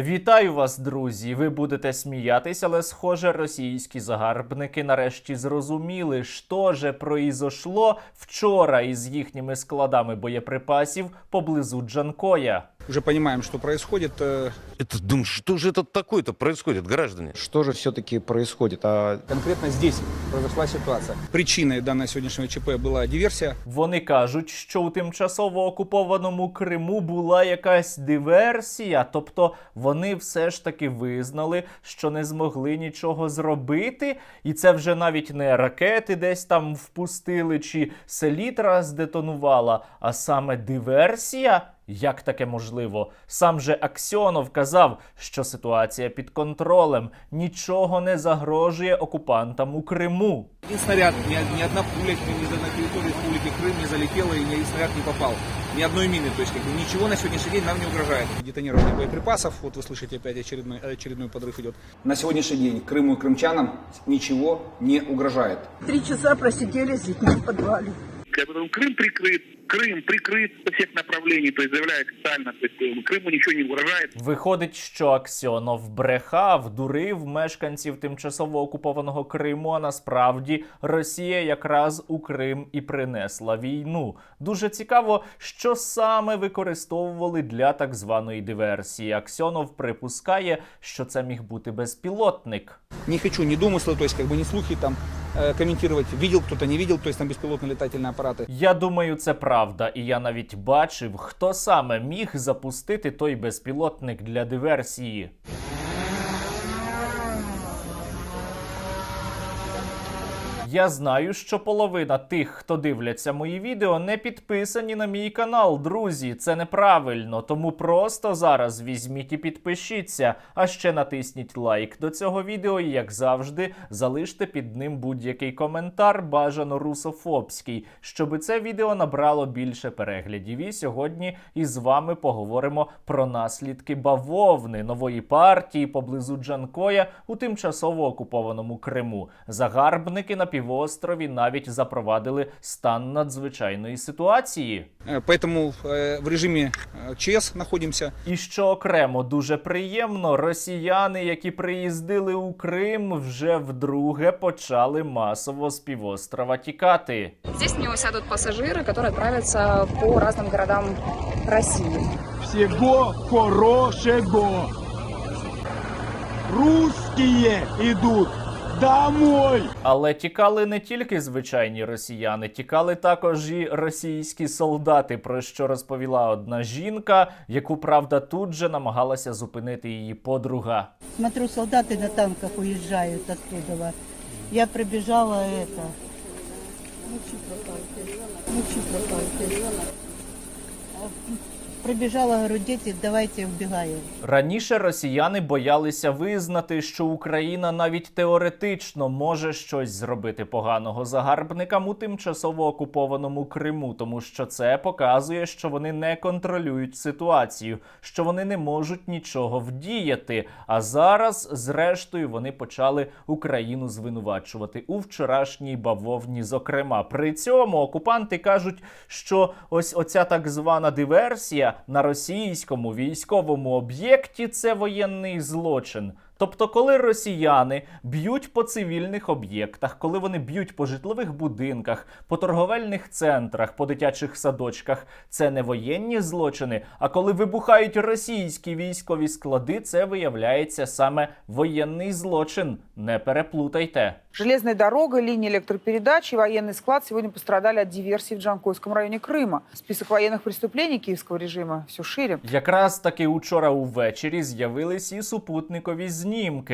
Вітаю вас, друзі! Ви будете сміятись, але схоже, російські загарбники нарешті зрозуміли, що же произошло вчора із їхніми складами боєприпасів поблизу Джанкоя Уже понимаем, что происходит. Э, Это, думаю, что же это такое-то происходит, граждане? Что же все-таки происходит? А Конкретно здесь произошла ситуация. Причиной данного сегодняшнего ЧП была диверсия. Вони кажуть, що у тимчасово окупованому Криму була якась диверсія, тобто вони все ж таки визнали, що не змогли нічого зробити, і це вже навіть не ракети десь там впустили, чи селітра здетонувала, а саме диверсія. Як таке можливо? Сам же Аксьонов казав, що ситуація під контролем, нічого не загрожує окупантам у Криму. Ни снаряд, ни, ни одна пуля ни на территорию Республики Крым не залетела и ни один снаряд не попал. Ни одной мины, то есть как бы, ничего на сегодняшний день нам не угрожает. Детонирование боеприпасов, вот вы слышите опять очередной, очередной подрыв идет. На сегодняшний день Крыму и крымчанам ничего не угрожает. Три часа просидели с детьми в подвале. Как бы, ну, Крым прикрыт, Крым прикрыт со всех направлений, то есть заявляет официально, то есть э, Крыму ничего не угрожает. Виходить, що Аксьонов брехав, дурив мешканців тимчасово окупованого Криму. А насправді Росія якраз у Крим і принесла війну. Дуже цікаво, що саме використовували для так званої диверсії. Аксьонов припускає, що це міг бути безпілотник. Не хочу ни домыслы, то есть как бы ни слухи там э, комментировать. Видел кто-то, не видел, то есть там беспилотные летательные аппараты. Я думаю, це правда, і я навіть бачив, хто саме міг запустити той безпілотник для диверсії. Я знаю, що половина тих, хто дивляться мої відео, не підписані на мій канал. Друзі, це неправильно. Тому просто зараз візьміть і підпишіться. А ще натисніть лайк до цього відео, і як завжди, залиште під ним будь-який коментар, бажано русофобський, щоб це відео набрало більше переглядів. І сьогодні із вами поговоримо про наслідки бавовни нової партії поблизу Джанкоя у тимчасово окупованому Криму. Загарбники на півострові навіть запровадили стан надзвичайної ситуації. Э, Поэтому э, в режиме э, ЧС находимся. І що окремо дуже приємно, росіяни, які приїздили у Крим, вже вдруге почали масово з півострова тікати. Здесь в него сядут пассажиры, которые отправятся по разным городам России. всего хорошего. Русские идут Домой. Але тікали не тільки звичайні росіяни, тікали також і російські солдати, про що розповіла одна жінка, яку правда тут же намагалася зупинити її подруга. Смотрю, солдаты на танках уезжают оттуда. Я прибежала это. Мучи пропалки. Мучи пропалки. А, Прибежала, говорю, дети, давайте убегаем. Раніше росіяни боялися визнати, що Україна навіть теоретично може щось зробити поганого загарбникам у тимчасово окупованому Криму, тому що це показує, що вони не контролюють ситуацію, що вони не можуть нічого вдіяти. А зараз, зрештою, вони почали Україну звинувачувати у вчорашній бавовні. Зокрема, при цьому окупанти кажуть, що ось оця так звана диверсія на російському військовому об'єкті це воєнний злочин. Тобто, коли росіяни б'ють по цивільних об'єктах, коли вони б'ють по житлових будинках, по торговельних центрах, по дитячих садочках, це не воєнні злочини. А коли вибухають російські військові склади, це виявляється саме воєнний злочин. Не переплутайте. Железная дорога, линия электропередач и военный склад сегодня пострадали от диверсии в Джанкойском районе Крыма. Список военных преступлений киевского режима все шире. Якраз таки учора увечері з'явились і супутникові знімки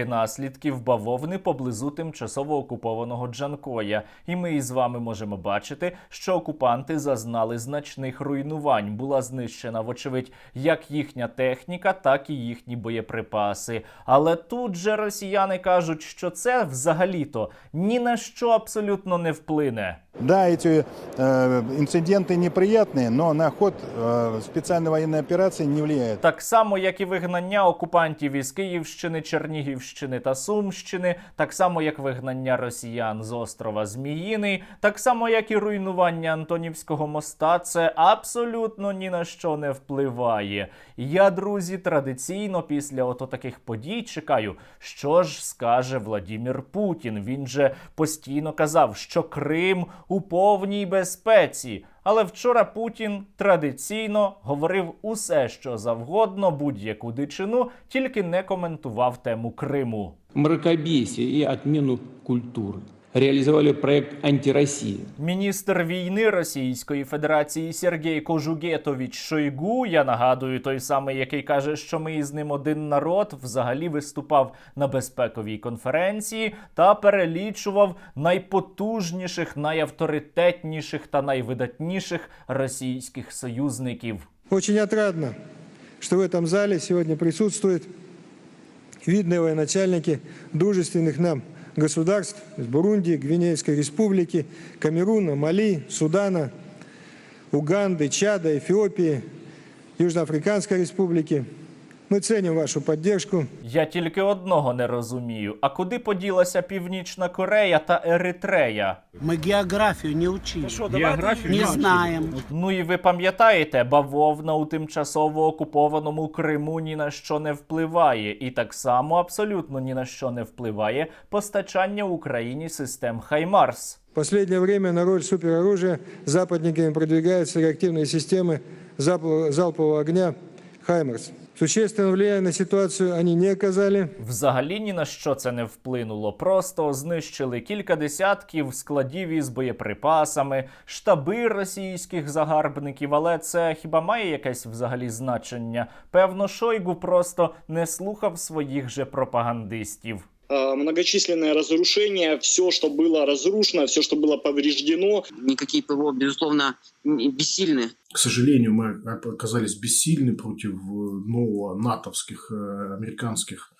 наслідків бавовни поблизу тимчасово окупованого Джанкоя. І ми із вами можемо бачити, що окупанти зазнали значних руйнувань. Була знищена, вочевидь, як їхня техніка, так і їхні боєприпаси. Але тут же росіяни кажуть, що це взагалі-то ні на що абсолютно не вплине. Да, эти э, инциденты неприятные, но на ход э, специальной военной операции не влияет. Так само, як і вигнання окупантів із Київщини, Чернігівщини та Сумщини, так само як вигнання росіян з острова Зміїний, так само як і руйнування Антонівського моста, це абсолютно ні на що не впливає. Я, друзі, традиційно після ото таких подій чекаю, що ж скаже Владімір Путін. Він же постійно казав, що Крим у повній безпеці. Але вчора Путін традиційно говорив усе, що завгодно, будь-яку дичину, тільки не коментував тему Криму. Мракобісі і відміну культуры Реализовали проект «Антироссия». Міністр війни Російської Федерації Сергій Кожугетович Шойгу, я нагадую, той самий, який каже, що ми із ним один народ, взагалі виступав на безпековій конференції та перелічував найпотужніших, найавторитетніших та найвидатніших російських союзників. Очень отрадно, что в этом зале сегодня присутствуют видные военачальники дружественных нам государств из Бурунди, Гвинейской республики, Камеруна, Мали, Судана, Уганды, Чада, Эфиопии, Южноафриканской республики. Мы ценим вашу поддержку. Я тільки одного не розумію: а куди поділася Північна Корея та Еритрея? Мы географию не учили. не знаем. Ну і ви пам'ятаєте, бавовна у тимчасово окупованому Криму ні на що не впливає, і так само абсолютно ні на що не впливає постачання Україні систем Хаймарс. В последнее время на роль супероружия западниками продвигаются реактивные системы запал- залпового огня «Хаймерс». Существенного влияния на ситуацію, ані не оказали. Взагалі ні на що це не вплинуло. Просто знищили кілька десятків складів із боєприпасами, штаби російських загарбників. Але це хіба має якесь взагалі значення? Певно, Шойгу просто не слухав своїх же пропагандистів. Э, Многочисленные разрушения, все, что было разрушено, все, что было повреждено, Никакие ПВО, безусловно, бессильны. К сожалению, мы оказались бессильны против э, нового натовских, э, американских,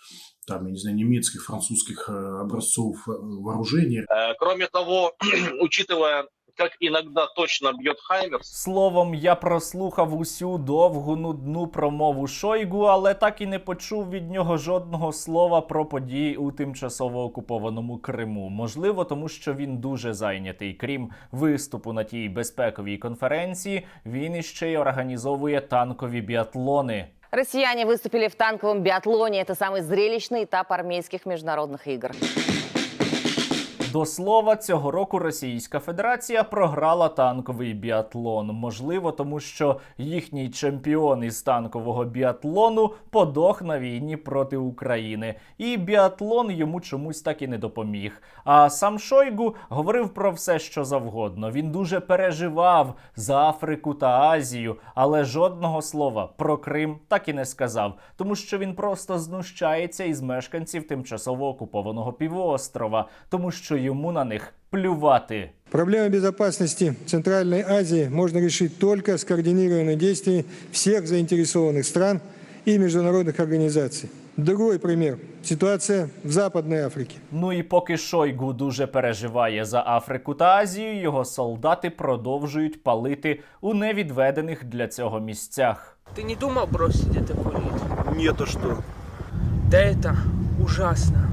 там, я не знаю, немецких, французских образцов вооружения. Кроме того, учитывая, как иногда точно бьет Хаймерс, Словом, я прослухав усю довгу нудну промову Шойгу, але так і не почув від нього жодного слова про події у тимчасово окупованому Криму. Можливо, тому що він дуже зайнятий. Крім виступу на тій безпековій конференції, він іще й організовує танкові біатлони. Россияне выступили в танковом биатлоне. Это самый зрелищный этап армейских международных игр. До слова, цього року Російська Федерація програла танковий біатлон. Можливо, тому що їхній чемпіон із танкового біатлону подох на війні проти України, і біатлон йому чомусь так і не допоміг. А сам Шойгу говорив про все, що завгодно. Він дуже переживав за Африку та Азію, але жодного слова про Крим так і не сказав, тому що він просто знущається із мешканців тимчасово окупованого півострова, тому що йому на них плювати. Проблемы безопасности Центральной Азии можно решить только с координированными действиями всех заинтересованных стран и международных организаций. Другой пример. Ситуация в Западной Африке. Ну і поки Шойгу дуже переживає за Африку та Азію, його солдати продовжують палити у невідведених для цього місцях. Ты не думал бросить это курить? Нет, а что? Да это ужасно.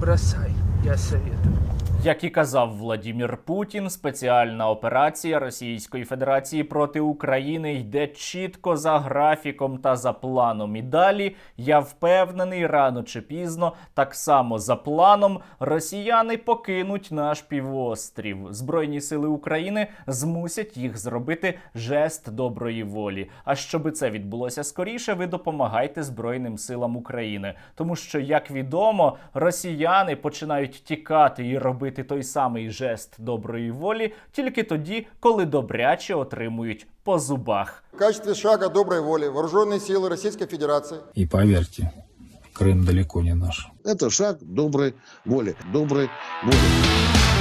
Бросай, я советую. Як і казав Владімір Путін, спеціальна операція Російської Федерації проти України йде чітко за графіком та за планом. І далі я впевнений, рано чи пізно, так само за планом, росіяни покинуть наш півострів. Збройні сили України змусять їх зробити жест доброї волі. А щоби це відбулося скоріше, ви допомагайте Збройним силам України, тому що, як відомо, росіяни починають тікати і робити той самий жест доброї волі тільки тоді, коли добряче отримують по зубах. В качестве шага доброй воли вооруженные силы Российской Федерации И поверьте, Крым далеко не наш. Это шаг доброй воли. Доброй воли.